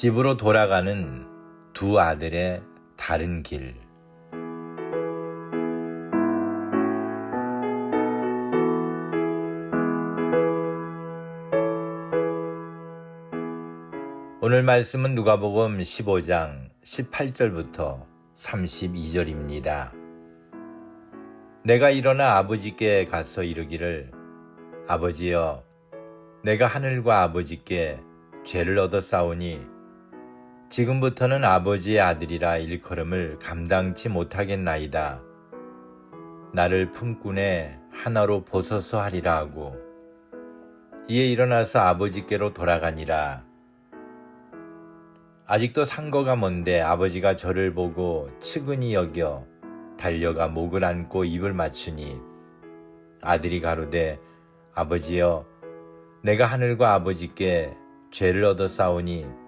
집으로 돌아가는 두 아들의 다른 길. 오늘 말씀은 누가복음 15장 18절부터 32절입니다. 내가 일어나 아버지께 가서 이르기를 아버지여 내가 하늘과 아버지께 죄를 얻어 싸우니 지금부터는 아버지의 아들이라 일컬음을 감당치 못하겠나이다. 나를 품꾼에 하나로 벗어서 하리라 하고 이에 일어나서 아버지께로 돌아가니라. 아직도 상거가 먼데 아버지가 저를 보고 측은히 여겨 달려가 목을 안고 입을 맞추니 아들이 가로되 아버지여 내가 하늘과 아버지께 죄를 얻어 싸우니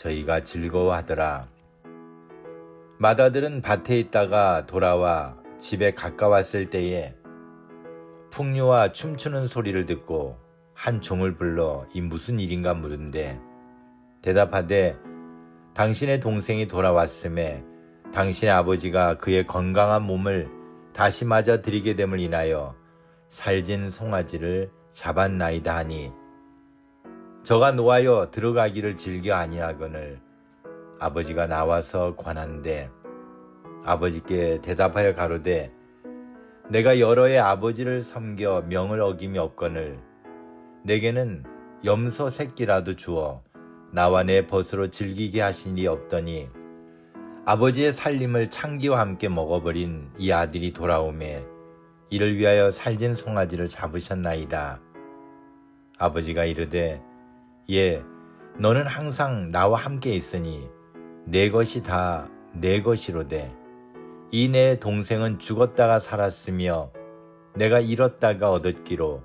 저희가 즐거워하더라. 맏아들은 밭에 있다가 돌아와 집에 가까웠을 때에 풍류와 춤추는 소리를 듣고 한 종을 불러 이 무슨 일인가 물은데 대답하되 당신의 동생이 돌아왔음에 당신의 아버지가 그의 건강한 몸을 다시 맞아 드리게 됨을 인하여 살진 송아지를 잡았나이다 하니 저가 놓아여 들어가기를 즐겨 아니하거늘 아버지가 나와서 관한데 아버지께 대답하여 가로되 내가 여러의 아버지를 섬겨 명을 어김이 없거늘 내게는 염소 새끼라도 주어 나와 내 벗으로 즐기게 하신 이 없더니 아버지의 살림을 창기와 함께 먹어버린 이 아들이 돌아오매 이를 위하여 살진 송아지를 잡으셨나이다. 아버지가 이르되 예, 너는 항상 나와 함께 있으니 내 것이 다 내 것이로되 이 내 동생은 죽었다가 살았으며 내가 잃었다가 얻었기로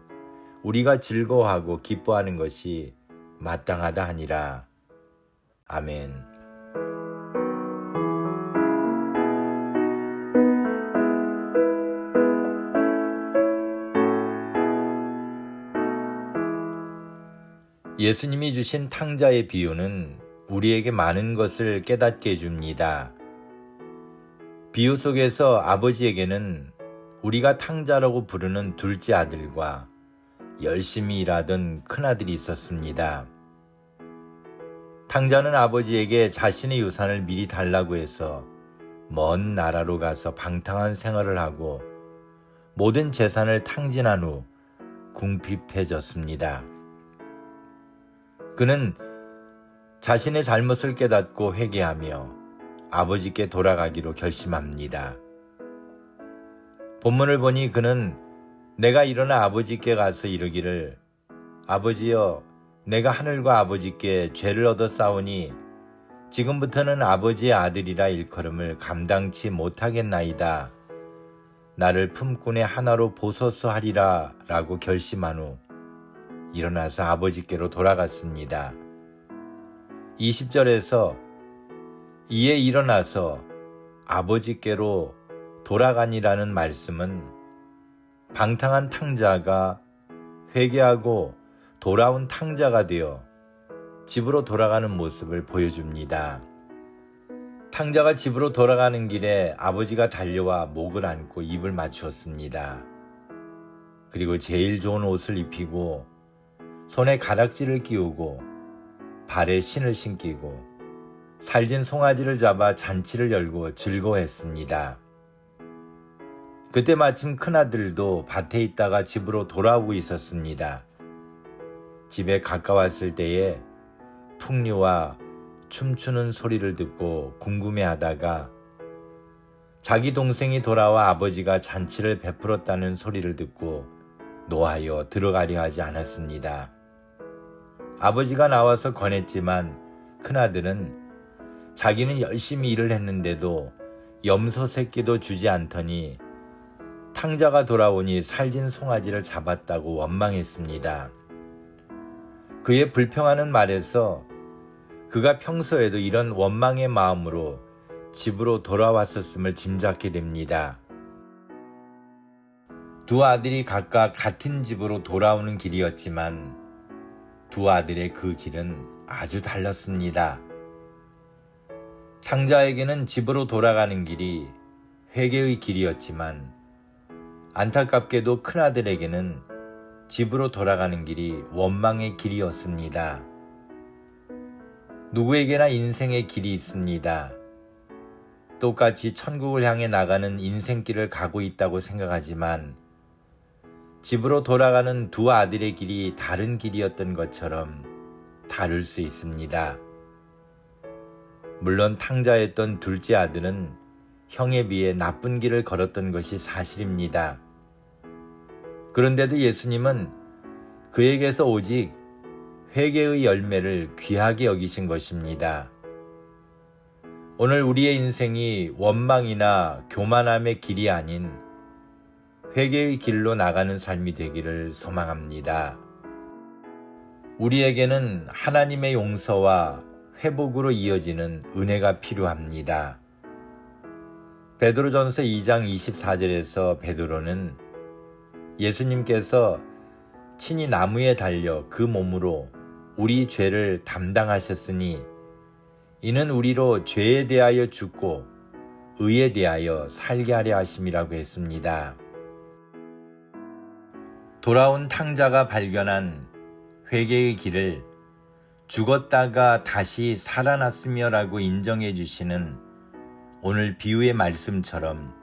우리가 즐거워하고 기뻐하는 것이 마땅하다 하니라. 아멘. 예수님이 주신 탕자의 비유는 우리에게 많은 것을 깨닫게 해줍니다. 비유 속에서 아버지에게는 우리가 탕자라고 부르는 둘째 아들과 열심히 일하던 큰아들이 있었습니다. 탕자는 아버지에게 자신의 유산을 미리 달라고 해서 먼 나라로 가서 방탕한 생활을 하고 모든 재산을 탕진한 후 궁핍해졌습니다. 그는 자신의 잘못을 깨닫고 회개하며 아버지께 돌아가기로 결심합니다. 본문을 보니 그는 내가 일어나 아버지께 가서 이르기를 아버지여 내가 하늘과 아버지께 죄를 얻어 싸우니 지금부터는 아버지의 아들이라 일컬음을 감당치 못하겠나이다. 나를 품꾼의 하나로 보소서 하리라 라고 결심한 후 일어나서 아버지께로 돌아갔습니다. 20절에서 이에 일어나서 아버지께로 돌아가니라는 말씀은 방탕한 탕자가 회개하고 돌아온 탕자가 되어 집으로 돌아가는 모습을 보여줍니다. 탕자가 집으로 돌아가는 길에 아버지가 달려와 목을 안고 입을 맞추었습니다. 그리고 제일 좋은 옷을 입히고 손에 가락지를 끼우고 발에 신을 신기고 살진 송아지를 잡아 잔치를 열고 즐거워했습니다. 그때 마침 큰아들도 밭에 있다가 집으로 돌아오고 있었습니다. 집에 가까웠을 때에 풍류와 춤추는 소리를 듣고 궁금해하다가 자기 동생이 돌아와 아버지가 잔치를 베풀었다는 소리를 듣고 노하여 들어가려 하지 않았습니다. 아버지가 나와서 권했지만 큰아들은 자기는 열심히 일을 했는데도 염소 새끼도 주지 않더니 탕자가 돌아오니 살진 송아지를 잡았다고 원망했습니다. 그의 불평하는 말에서 그가 평소에도 이런 원망의 마음으로 집으로 돌아왔었음을 짐작게 됩니다. 두 아들이 각각 같은 집으로 돌아오는 길이었지만 두 아들의 그 길은 아주 달랐습니다. 탕자에게는 집으로 돌아가는 길이 회개의 길이었지만 안타깝게도 큰아들에게는 집으로 돌아가는 길이 원망의 길이었습니다. 누구에게나 인생의 길이 있습니다. 똑같이 천국을 향해 나가는 인생길을 가고 있다고 생각하지만 집으로 돌아가는 두 아들의 길이 다른 길이었던 것처럼 다를 수 있습니다. 물론 탕자였던 둘째 아들은 형에 비해 나쁜 길을 걸었던 것이 사실입니다. 그런데도 예수님은 그에게서 오직 회개의 열매를 귀하게 여기신 것입니다. 오늘 우리의 인생이 원망이나 교만함의 길이 아닌 회개의 길로 나가는 삶이 되기를 소망합니다. 우리에게는 하나님의 용서와 회복으로 이어지는 은혜가 필요합니다. 베드로전서 2장 24절에서 베드로는 예수님께서 친히 나무에 달려 그 몸으로 우리 죄를 담당하셨으니 이는 우리로 죄에 대하여 죽고 의에 대하여 살게 하려 하심이라고 했습니다. 돌아온 탕자가 발견한 회개의 길을 죽었다가 다시 살아났으며라고 인정해 주시는 오늘 비유의 말씀처럼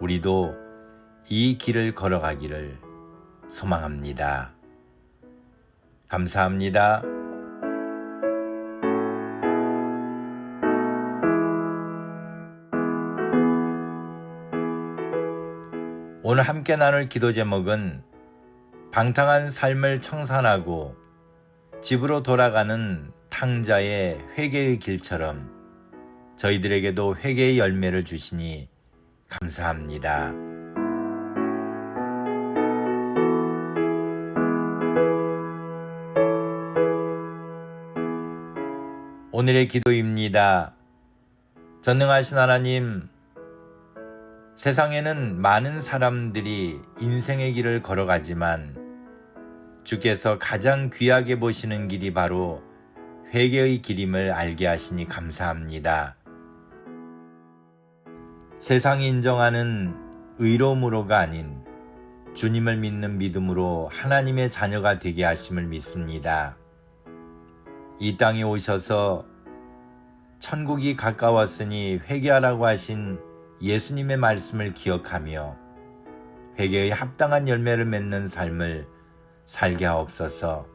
우리도 이 길을 걸어가기를 소망합니다. 감사합니다. 오늘 함께 나눌 기도 제목은 방탕한 삶을 청산하고 집으로 돌아가는 탕자의 회개의 길처럼 저희들에게도 회개의 열매를 주시니 감사합니다. 오늘의 기도입니다. 전능하신 하나님, 세상에는 많은 사람들이 인생의 길을 걸어가지만 주께서 가장 귀하게 보시는 길이 바로 회개의 길임을 알게 하시니 감사합니다. 세상이 인정하는 의로움으로가 아닌 주님을 믿는 믿음으로 하나님의 자녀가 되게 하심을 믿습니다. 이 땅에 오셔서 천국이 가까웠으니 회개하라고 하신 예수님의 말씀을 기억하며 회개의 합당한 열매를 맺는 삶을 살게 하옵소서.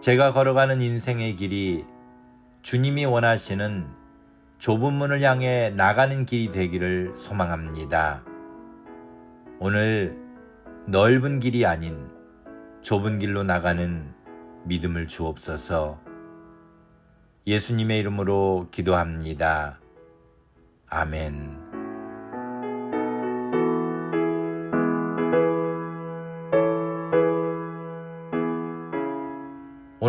제가 걸어가는 인생의 길이 주님이 원하시는 좁은 문을 향해 나가는 길이 되기를 소망합니다. 오늘 넓은 길이 아닌 좁은 길로 나가는 믿음을 주옵소서. 예수님의 이름으로 기도합니다. 아멘.